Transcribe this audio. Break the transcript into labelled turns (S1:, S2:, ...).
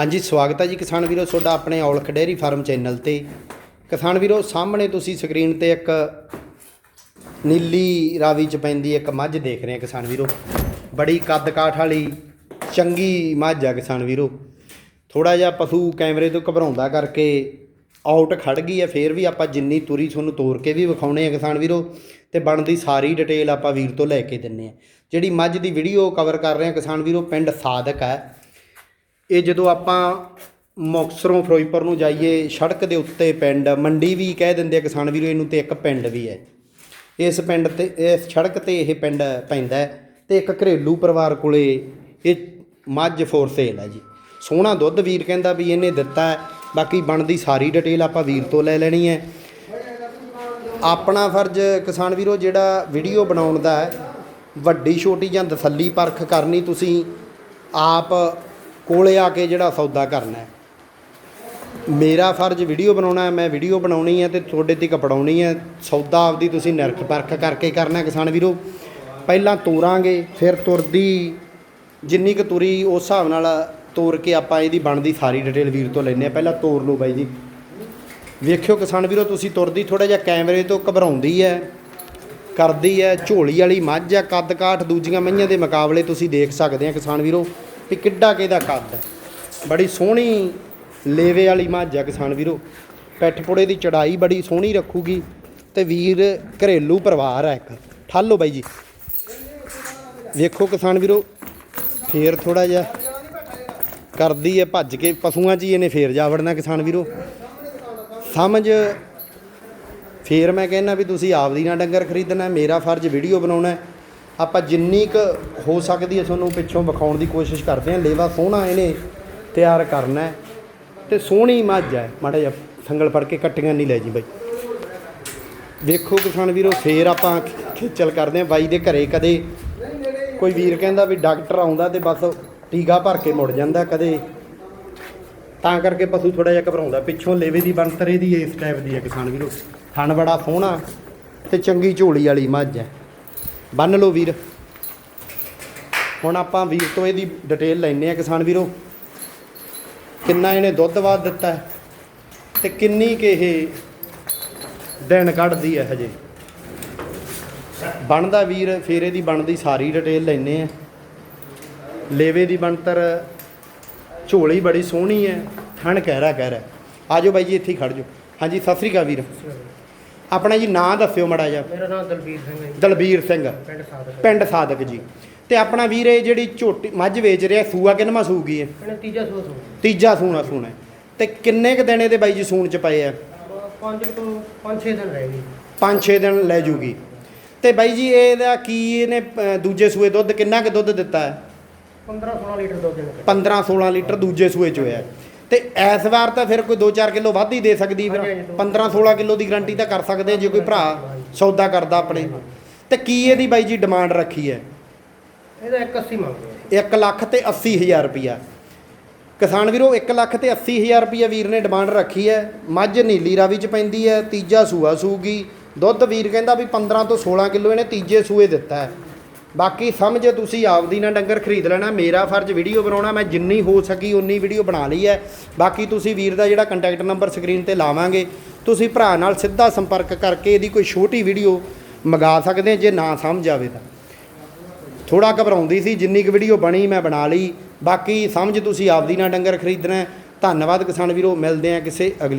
S1: ਹਾਂਜੀ, ਸਵਾਗਤ ਹੈ ਜੀ ਕਿਸਾਨ ਵੀਰੋ, ਤੁਹਾਡਾ ਆਪਣੇ ਔਲਖ ਡੇਅਰੀ ਫਾਰਮ ਚੈਨਲ ਤੇ। ਕਿਸਾਨ ਵੀਰੋ, ਸਾਹਮਣੇ ਤੁਸੀਂ ਸਕਰੀਨ ਤੇ ਇੱਕ ਨੀਲੀ ਰਾਵੀ ਚ ਪੈਂਦੀ ਇੱਕ ਮੱਝ ਦੇਖ ਰਹੇ ਆ ਕਿਸਾਨ ਵੀਰੋ। ਬੜੀ ਕੱਦ ਕਾਠ ਵਾਲੀ, ਚੰਗੀ ਮੱਝ ਆ ਕਿਸਾਨ ਵੀਰੋ। ਥੋੜਾ ਜਿਹਾ ਪਸ਼ੂ ਕੈਮਰੇ ਤੋਂ ਘਬਰਾਉਂਦਾ ਕਰਕੇ ਆਊਟ ਖੜ ਗਈ ਹੈ, ਫੇਰ ਵੀ ਆਪਾਂ ਜਿੰਨੀ ਤੁਰੀ ਤੁਹਾਨੂੰ ਤੋਰ ਕੇ ਵੀ ਵਿਖਾਉਣੇ ਆ ਕਿਸਾਨ ਵੀਰੋ, ਤੇ ਬਣਦੀ ਸਾਰੀ ਡਿਟੇਲ ਆਪਾਂ ਵੀਰ ਤੋਂ ਲੈ ਕੇ ਦਿੰਨੇ ਆ ਜਿਹੜੀ ਮੱਝ ਦੀ ਵੀਡੀਓ ਕਵਰ ਕਰ ਰਹੇ ਆ ਕਿਸਾਨ ਵੀਰੋ, ਪਿੰਡ ਸਾਦਕ ਹੈ। ਇਹ ਜਦੋਂ ਆਪਾਂ ਮੁਕਤਸਰੋਂ ਫਿਰੋਜ਼ਪੁਰ ਨੂੰ ਜਾਈਏ, ਸੜਕ ਦੇ ਉੱਤੇ ਪਿੰਡ, ਮੰਡੀ ਵੀ ਕਹਿ ਦਿੰਦੇ ਆ ਕਿਸਾਨ ਵੀਰੋ, ਇਹਨੂੰ ਤੇ ਇੱਕ ਪਿੰਡ ਵੀ ਹੈ। ਇਸ ਪਿੰਡ ਤੇ, ਇਸ ਸੜਕ ਤੇ ਇਹ ਪਿੰਡ ਪੈਂਦਾ ਹੈ ਤੇ ਇੱਕ ਘਰੇਲੂ ਪਰਿਵਾਰ ਕੋਲੇ ਇਹ ਮੱਝ ਫੋਰ ਸੇਲ ਹੈ ਜੀ। ਸੋਹਣਾ ਦੁੱਧ ਵੀਰ ਕਹਿੰਦਾ ਵੀ ਇਹਨੇ ਦਿੱਤਾ ਬਾਕੀ ਬਣਦੀ ਸਾਰੀ ਡਿਟੇਲ ਆਪਾਂ ਵੀਰ ਤੋਂ ਲੈ ਲੈਣੀ ਹੈ। ਆਪਣਾ ਫਰਜ਼ ਕਿਸਾਨ ਵੀਰੋ, ਜਿਹੜਾ ਵੀਡੀਓ ਬਣਾਉਣ ਦਾ ਹੈ, ਵੱਡੀ ਛੋਟੀ ਜਾਂ ਤਸੱਲੀ ਪਰਖ ਕਰਨੀ ਤੁਸੀਂ, ਆਪ ਕੋਲੇ ਆ ਕੇ ਜਿਹੜਾ ਸੌਦਾ ਕਰਨਾ ਹੈ। ਮੇਰਾ ਫਰਜ਼ ਵੀਡੀਓ ਬਣਾਉਣਾ ਹੈ, ਮੈਂ ਵੀਡੀਓ ਬਣਾਉਣੀ ਹੈ ਤੇ ਤੁਹਾਡੇ ਤੱਕ ਪੜਾਉਣੀ ਹੈ। ਸੌਦਾ ਆਪਦੀ ਤੁਸੀਂ ਨਿਰਖ ਪਰਖ ਕਰਕੇ ਕਰਨਾ ਕਿਸਾਨ ਵੀਰੋ। ਪਹਿਲਾਂ ਤੋਰਾਂਗੇ, ਫਿਰ ਤੁਰਦੀ, ਜਿੰਨੀ ਕੁ ਤੁਰੀ ਉਸ ਹਿਸਾਬ ਨਾਲ ਤੋਰ ਕੇ ਆਪਾਂ ਇਹਦੀ ਬਣਦੀ ਸਾਰੀ ਡਿਟੇਲ ਵੀਰ ਤੋਂ ਲੈਨੇ ਆ ਪਹਿਲਾਂ ਤੋਰ ਲਓ ਬਾਈ ਜੀ। ਵੇਖਿਓ ਕਿਸਾਨ ਵੀਰੋ, ਤੁਸੀਂ ਤੁਰਦੀ ਥੋੜਾ ਜਿਹਾ ਕੈਮਰੇ ਤੋਂ ਘਬਰਾਉਂਦੀ ਹੈ, ਕਰਦੀ ਹੈ, ਝੋਲੀ ਵਾਲੀ ਮੱਝ ਆ ਕੱਦ ਕਾਠ ਦੂਜੀਆਂ ਮਈਆਂ ਦੇ ਮੁਕਾਬਲੇ ਤੁਸੀਂ ਦੇਖ ਸਕਦੇ ਆ ਕਿਸਾਨ ਵੀਰੋ। ਵੀ ਕਿੱਡਾ ਕਿਹਦਾ ਕੱਦ ਹੈ। ਬੜੀ ਸੋਹਣੀ ਲੇਵੇ ਵਾਲੀ ਮੱਝ ਆ ਕਿਸਾਨ ਵੀਰੋ। ਪੈਠ ਪੁੜੇ ਦੀ ਚੜਾਈ ਬੜੀ ਸੋਹਣੀ ਰੱਖੂਗੀ ਤੇ ਵੀਰ ਘਰੇਲੂ ਪਰਿਵਾਰ ਹੈ ਇੱਕ। ਠਾਲੋ ਬਾਈ ਜੀ। ਵੇਖੋ ਕਿਸਾਨ ਵੀਰੋ, ਫੇਰ ਥੋੜਾ ਜਿਹਾ ਕਰਦੀ ਹੈ ਭੱਜ ਕੇ, ਪਸ਼ੂਆਂ 'ਚ ਹੀ ਇਹਨੇ ਫੇਰ ਜਾ ਵੜਨਾ ਕਿਸਾਨ ਵੀਰੋ। ਸਮਝ? ਫੇਰ ਮੈਂ ਕਹਿੰਦਾ ਵੀ ਤੁਸੀਂ ਆਪਦੀ ਨਾ ਡੰਗਰ ਖਰੀਦਣਾ, ਮੇਰਾ ਫਰਜ਼ ਵੀਡੀਓ ਬਣਾਉਣਾ ਆਪਾਂ ਜਿੰਨੀ ਕੁ ਹੋ ਸਕਦੀ ਹੈ ਤੁਹਾਨੂੰ ਪਿੱਛੋਂ ਵਿਖਾਉਣ ਦੀ ਕੋਸ਼ਿਸ਼ ਕਰਦੇ ਹਾਂ। ਲੇਵਾ ਸੋਹਣਾ ਇਹਨੇ ਤਿਆਰ ਕਰਨਾ ਹੈ ਤੇ ਸੋਹਣੀ ਮੱਝ ਹੈ। ਮਾੜਾ ਜਿਹਾ ਸੰਗਲ ਫੜ ਕੇ ਕੱਟੀਆਂ ਨਹੀਂ ਲੈ ਜੀ ਬਾਈ। ਵੇਖੋ ਕਿਸਾਨ ਵੀਰੋ, ਫੇਰ ਆਪਾਂ ਖੇਚਲ ਕਰਦੇ ਹਾਂ। ਬਾਈ ਦੇ ਘਰੇ ਕਦੇ ਕੋਈ ਵੀਰ ਕਹਿੰਦਾ ਵੀ ਡਾਕਟਰ ਆਉਂਦਾ ਤੇ ਬਸ ਟੀਕਾ ਭਰ ਕੇ ਮੁੜ ਜਾਂਦਾ ਕਦੇ। ਤਾਂ ਕਰਕੇ ਪਸ਼ੂ ਥੋੜਾ ਜਿਹਾ ਘਬਰਾਉਂਦਾ। ਪਿੱਛੋਂ ਲੇਵੇ ਦੀ ਬਣਤਰ ਇਹਦੀ ਇਸ ਟਾਈਪ ਦੀ ਹੈ ਕਿਸਾਨ ਵੀਰੋ। ਥਣ ਬੜਾ ਸੋਹਣਾ ਤੇ ਚੰਗੀ ਝੋਲੀ ਵਾਲੀ ਮੱਝ ਹੈ। ਬੰਨ ਲਓ ਵੀਰ। ਹੁਣ ਆਪਾਂ ਵੀਰ ਤੋਂ ਇਹਦੀ ਡਿਟੇਲ ਲੈਣੇ ਆ ਕਿਸਾਨ ਵੀਰੋ। ਕਿੰਨਾ ਇਹਨੇ ਦੁੱਧ ਬਾਦ ਦਿੱਤਾ ਹੈ ਤੇ ਕਿੰਨੀ ਕਿ ਇਹ ਦਿਨ ਕੱਢਦੀ ਹੈ ਹਜੇ। ਬਣਦਾ ਵੀਰ, ਫੇਰ ਇਹਦੀ ਬਣਦੀ ਸਾਰੀ ਡਿਟੇਲ ਲੈਣੇ ਆ ਲੇਵੇ ਦੀ ਬਣਤਰ ਝੋਲੀ ਬੜੀ ਸੋਹਣੀ ਹੈ ਥਣ ਕਹਿਰਾ ਕਹਿਰਾ ਆਜੋ ਬਾਈ ਜੀ, ਇੱਥੇ ਹੀ ਖੜ ਜਾਓ। ਹਾਂਜੀ, ਸਤਿ ਸ੍ਰੀ ਅਕਾਲ ਵੀਰ। ਆਪਣਾ ਜੀ ਨਾਂ ਦੱਸਿਓ ਮੜਾ ਜਿਹਾ।
S2: ਮੇਰਾ ਨਾਮ ਦਲਬੀਰ ਸਿੰਘ ਹੈ ਜੀ,
S1: ਦਲਬੀਰ ਸਿੰਘ।
S2: ਪਿੰਡ ਸਾਦਕ।
S1: ਪਿੰਡ ਸਾਦਕ ਜੀ। ਤੇ ਆਪਣਾ ਵੀਰ ਇਹ ਜਿਹੜੀ ਝੋਟੀ ਮੱਝ ਵੇਚ ਰਿਹਾ ਸੂਆ ਕਿੰਨਵਾਂ ਸੂਗੀ ਹੈ
S2: ਤੀਜਾ ਸੂਆ ਸੂ
S1: ਤੀਜਾ ਸੂਣਾ ਸੂਣਾ ਹੈ। ਤੇ ਕਿੰਨੇ ਕ ਦਿਨ ਇਹਦੇ ਬਾਈ ਜੀ ਸੂਣ ਚ ਪਏ ਆ?
S2: ਪੰਜ ਤੋਂ ਪੰਜ ਛੇ ਦਿਨ ਰਹਿ ਗਏ।
S1: 5-6 ਦਿਨ ਲੈ ਜੂਗੀ। ਤੇ ਬਾਈ ਜੀ ਇਹਦਾ ਕੀ ਇਹਨੇ ਅ, ਦੂਜੇ ਸੂਏ ਦੁੱਧ ਕਿੰਨਾ ਕੁ ਦੁੱਧ ਦਿੱਤਾ ਹੈ?
S2: 15 16 ਲੀਟਰ ਦੁੱਧ ਦੇਣ
S1: 15-16 ਲੀਟਰ ਦੂਜੇ ਸੂਏ ਚ ਹੋਇਆ। ਤੇ ਇਸ ਵਾਰ ਤਾਂ ਫਿਰ ਕੋਈ 2-4 ਕਿਲੋ ਵੱਧ ਹੀ ਦੇ ਸਕਦੀ ਫਿਰ।
S2: ਹਾਂਜੀ, ਹਾਂਜੀ,
S1: 15-16 ਕਿਲੋ ਦੀ ਗਰੰਟੀ ਤਾਂ ਕਰ ਸਕਦੇ ਆ ਜੇ ਕੋਈ ਭਰਾ ਸੌਦਾ ਕਰਦਾ ਆਪਣੇ। ਤੇ ਕੀ ਇਹਦੀ ਬਾਈ ਜੀ ਡਿਮਾਂਡ ਰੱਖੀ ਹੈ?
S2: ਇਹਦਾ 81 ਮੰਗਦੇ
S1: 1 ਲੱਖ ਤੇ 80 ਹਜ਼ਾਰ ਰੁਪਿਆ ਕਿਸਾਨ ਵੀਰੋ 1 ਲੱਖ ਤੇ 80 ਹਜ਼ਾਰ ਰੁਪਿਆ ਵੀਰ ਨੇ ਡਿਮਾਂਡ ਰੱਖੀ ਹੈ। ਮੱਝ ਨੀਲੀ ਰਾਵੀ ਚ ਪੈਂਦੀ ਹੈ ਤੀਜਾ ਸੂਆ ਸੂਗੀ। ਦੁੱਧ ਵੀਰ ਕਹਿੰਦਾ ਵੀ 15 ਤੋਂ 16 ਕਿਲੋ ਇਹਨੇ ਤੀਜੇ ਸੂਏ ਦਿੱਤਾ ਹੈ। ਬਾਕੀ ਸਮਝ, ਤੁਸੀਂ ਆਪਦੀ ਨਾ ਡੰਗਰ ਖਰੀਦ ਲੈਣਾ, ਮੇਰਾ ਫਰਜ਼ ਵੀਡੀਓ ਬਣਾਉਣਾ, ਮੈਂ ਜਿੰਨੀ ਹੋ ਸਕੀ ਉਨੀ ਵੀਡੀਓ ਬਣਾ ਲਈ ਹੈ। ਬਾਕੀ ਤੁਸੀਂ ਵੀਰ ਦਾ ਜਿਹੜਾ ਕੰਟੈਕਟ ਨੰਬਰ ਸਕਰੀਨ ਤੇ ਲਾਵਾਂਗੇ, ਤੁਸੀਂ ਭਰਾ ਨਾਲ ਸਿੱਧਾ ਸੰਪਰਕ ਕਰਕੇ ਇਹਦੀ ਕੋਈ ਛੋਟੀ ਵੀਡੀਓ ਮੰਗਾ ਸਕਦੇ ਜੇ ਨਾ ਸਮਝ ਆਵੇ ਤਾਂ। ਥੋੜਾ ਘਬਰਾਉਂਦੀ ਸੀ, ਜਿੰਨੀ ਕੁ ਵੀਡੀਓ ਬਣੀ ਮੈਂ ਬਣਾ ਲਈ। ਬਾਕੀ ਸਮਝ, ਤੁਸੀਂ ਆਪਦੀ ਨਾ ਡੰਗਰ ਖਰੀਦਣਾ ਧੰਨਵਾਦ ਕਿਸਾਨ ਵੀਰੋ, ਮਿਲਦੇ ਆ ਕਿਸੇ ਅਗਲੀ